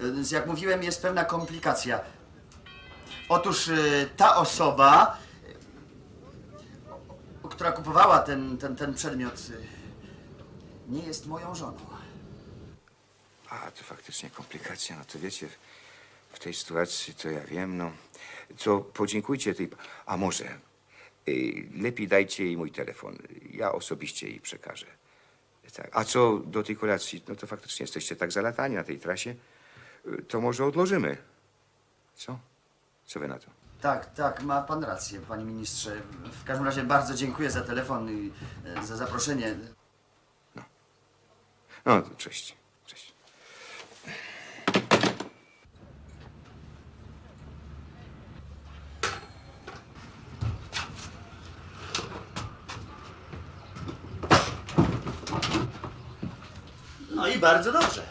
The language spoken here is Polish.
Y, Jak mówiłem, jest pewna komplikacja. Otóż y, ta osoba, y, która kupowała ten, ten, ten przedmiot, nie jest moją żoną. A, to faktycznie komplikacja. No to wiecie, w, tej sytuacji to ja wiem, no. To podziękujcie tej... A może lepiej dajcie jej mój telefon. Ja osobiście jej przekażę. Tak. A co do tej kolacji, no to faktycznie jesteście tak zalatani na tej trasie, to może odłożymy. Co? Co wy na to? Tak, tak, ma pan rację, panie ministrze. W każdym razie bardzo dziękuję za telefon i y, za zaproszenie. No, to cześć. Cześć. No i bardzo dobrze.